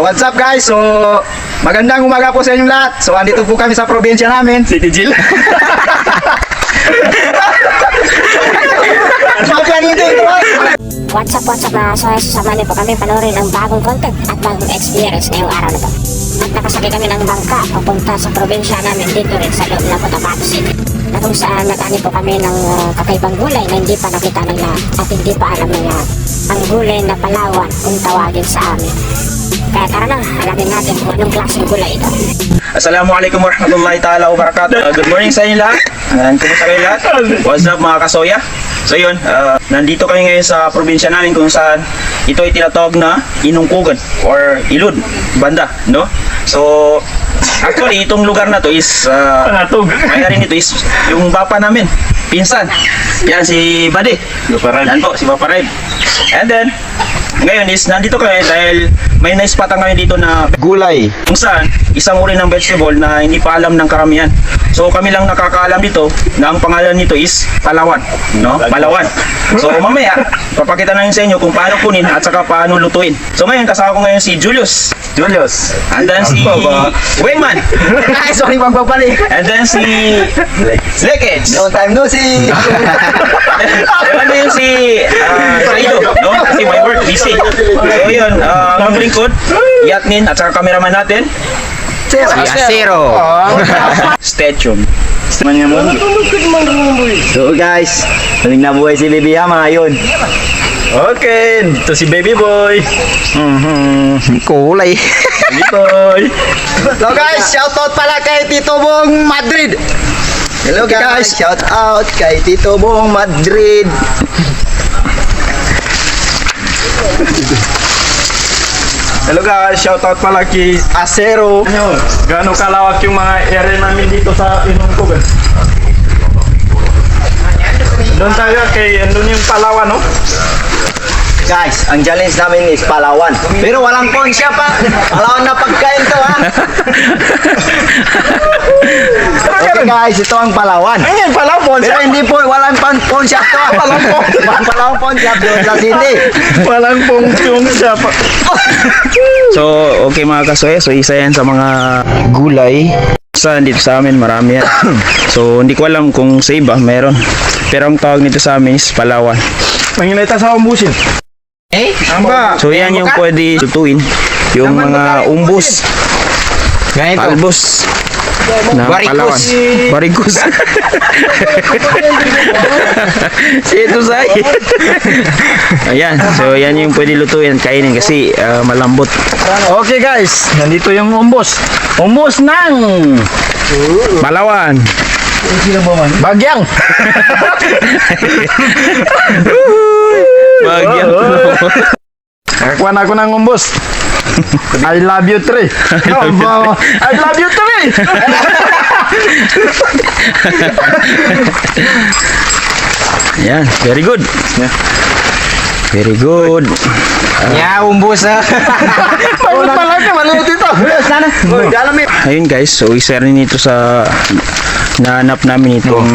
What's up guys? So, magandang umaga po sa inyong lahat. So, andito po kami sa probinsya namin. City Jill. What's up, what's up mga soy? Sasamahan niyo po kami panoorin ang bagong content at bagong experience ngayong araw na to. At nakasakay kami ng bangka papunta sa probinsya namin dito rin sa loob ng Cotabato City. Na kung saan natani po kami ng uh, kakaibang gulay na hindi pa nakita ng lahat at hindi pa alam ng lahat. Ang gulay na palawan kung tawagin sa amin. Kaya tara na, alamin natin kung anong klaseng gulay ito. Assalamualaikum warahmatullahi taala wabarakatuh. Uh, good morning sa inyo lahat. And kumusta kayo lahat? What's up mga kasoya? So yun, uh, nandito kami ngayon sa probinsya namin kung saan ito ay tinatawag na Inungkugan or Ilud, banda, no? So, actually, itong lugar na to is, uh, mayari nito is yung bapa namin, pinsan. Yan, si Bade. Yan po, si Papa Red. And then, ngayon is, nandito kami dahil may naispatan kami dito na Gulay. kung saan isang uri ng vegetable na hindi pa alam ng karamihan. So kami lang nakakaalam dito na ang pangalan nito is Palawan, no? Palawan. So mamaya papakita namin sa inyo kung paano kunin at saka paano lutuin. So ngayon kasama ko ngayon si Julius. Julius. And then si Wingman. Ay, sorry pagbabalik. And then si Lekage. Long time no see. And then si uh, Saido, no? Kasi my work busy. So yun, uh, ang lingkod, Yatnin at saka cameraman natin, Si Asero. Stay tuned. So guys, kaming nabuhay si Bibi Hama ngayon. Okay, ito si Baby Boy. Mhm. Kulay. Baby Boy. Hello guys, shout out pala kay Tito Bong Madrid. Hello guys, shout out kay Tito Bong Madrid. Hello guys, shoutout pala kay Asero. Gano'ng kalawak yung mga area namin dito sa Inungkugan. Doon tayo kay, andun yung Palawan, no? Guys, ang challenge namin is Palawan. Pero walang ponsya pa. Palawan na pagkain to ha. okay guys, ito ang Palawan. Ayun, Palawan, Pero hindi po, walang pan ponsya to. Walang ponsya. Walang ponsya doon sa city. Walang pong yung siya pa. So, okay mga kasoy, so isa yan sa mga gulay. Sa dito sa amin, marami yan. so, hindi ko alam kung sa iba, meron. Pero ang tawag nito sa amin is Palawan. Manginita sa umbusin. Eh? Amba. So, yan yung pwede lutuin. Yung mga umbus, Ganito. albos, na Barikos. Palawan. Barikos. si ito sa Ayan, so yan yung pwede lutuin kainin kasi ah, malambot. Okay guys, nandito yung umbos. Umbos ng Palawan. Bagyang. Bagyan. Nakakuha na ako ng umbos. I love you, Trey. Aba, I love you, Trey. Yan, very good. Very good. Ya, umbus ha. Bakit pala ka? Maliit ito. Sana. Uy, dalam eh. Ayun guys, so i-share nito sa nahanap namin itong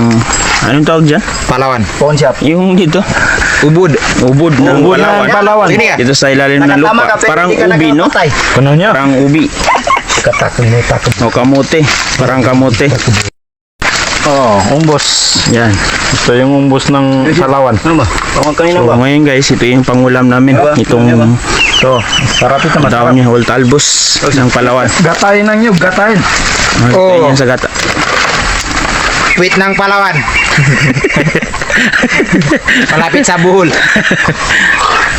anong tawag dyan? Palawan. Ponsya. Yung dito, Ubud. ubod ng Ubod ng Palawan. Palawan. Dito sa ilalim ng Nakatama lupa. ka, pero Parang hindi ka ubi, no? nakapatay. Ano niya? Parang ubi. Katakot mo, takot. O kamote. Parang kamote. Oo, oh, umbos. Yan. Ito yung umbos ng Palawan. Ano ba? Tawag kanina So ngayon guys, ito yung pangulam namin. Itong Ito, sarap ito. tawag niya, whole talbos ng Palawan. Gatayin ng nyug, gatayin. Oh. Yan sa gata. Tweet ng Palawan. Malapit sa buhol.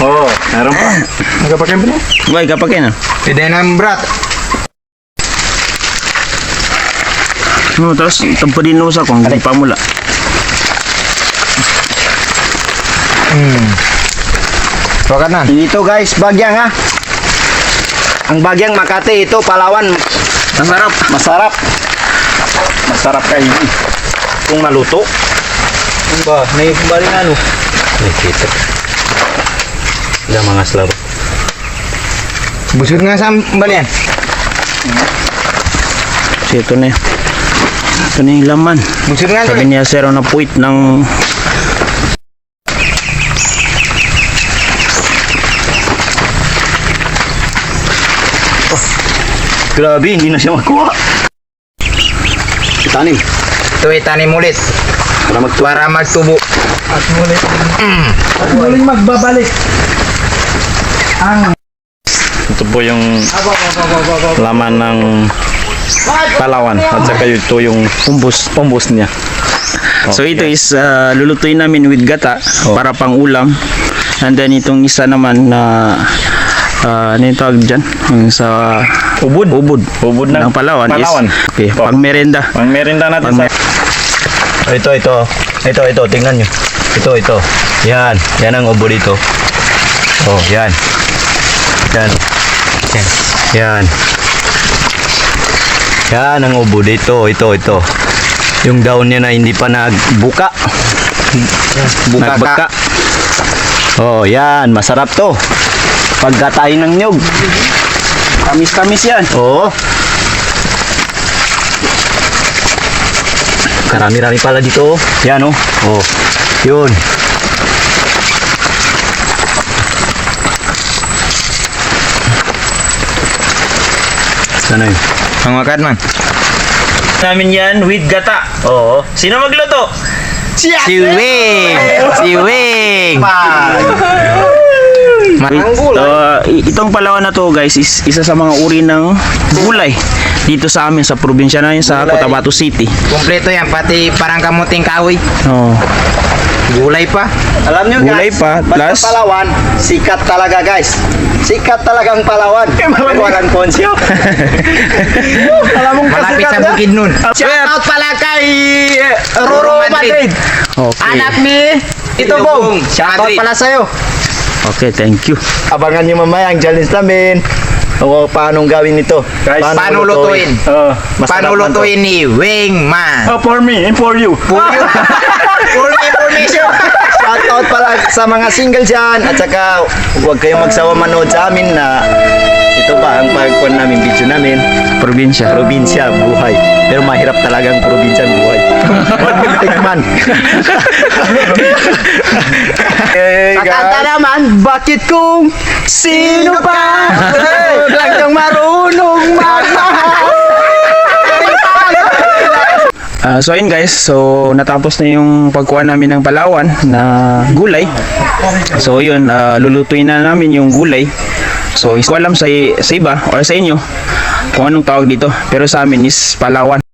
Oo, oh, meron pa. Nagpapakin pa niya? Boy, kapag yan ah. Pwede ng brat. No, tapos tampo din sa kung hindi pa mula. Wakat na. Dito guys, Bagyang ha. Ang Bagyang Makati, ito Palawan. Masarap. Masarap. Masarap kayo. Kung maluto. Ano ba? May bali na ano? Nakikita. Yung mga slaro. Busog nga sa balian. So ito na yun. Ito na yung laman. Busog nga Sabi niya zero na puwit ng Grabe, hindi na siya makuha. Itanim. Ito itanim ulit Para magtuwa. para magtubo. At muling, at muling magbabalik. Ang ito po yung laman ng Palawan at saka ito yung umbos, umbos niya. So ito is uh, lulutuin namin with gata para pang ulam. And then itong isa naman na uh, ano yung tawag dyan? Yung sa ubod. Ubod. Ubod ng ng Palawan, Palawan. is okay, Oh. pang merenda. Pang merinda natin Pang sa Ito, ito. Ito, ito. Tingnan nyo. Ito, ito. Yan. Yan ang ubo dito. Oh, yan. Yan. Yan. Yan. Yan ang ubo dito. Ito, ito. Yung daon niya na hindi pa nagbuka. Buka Nagbaka. Oh, yan. Masarap to. Pagkatayin ng nyog. Kamis-kamis yan. Oo. Karami-rami pala dito. oh. Yan oh. Oh. Yun. Sana yun? Ang makat man. Namin yan with gata. Oo. Sino magluto? Si Wing! Si Wing! So, i- itong Palawan na to guys is isa sa mga uri ng gulay dito sa amin sa probinsya namin sa Gulay. Cotabato City. Kompleto yan, pati parang kamuting kahoy. Oh. Gulay pa. Alam nyo Gulay guys, pa, plus- Palawan, sikat talaga guys. Sikat talagang Palawan. Walang konsyo. Alam mong Malapit sa na? bukid nun. Shout out pala kay eh, Roro Madrid. Okay. Anak ni Ito Bong. Shout out Madrid. pala sa'yo. Okay, thank you. Abangan nyo mamaya ang challenge namin. O paano gawin ito. Guys, Paano lutuin? Oh. Masarap Paano lutuin ni Wing Man? oh, for me and for you. Full information. Shout out pala sa mga single dyan. At saka huwag kayong magsawa manood sa amin na ito ba ang pagkuhan namin, video namin. Probinsya. Probinsya, buhay. Pero mahirap talaga ang probinsya ang buhay. Huwag tikman. Hey, kanta naman, bakit kung sino pa lang yung marunong magmahal? Ah, so ayun guys, so natapos na yung pagkuha namin ng Palawan na gulay. So yun, ah, lulutuin na namin yung gulay. So is ko alam sa, sa iba or sa inyo kung anong tawag dito. Pero sa amin is Palawan.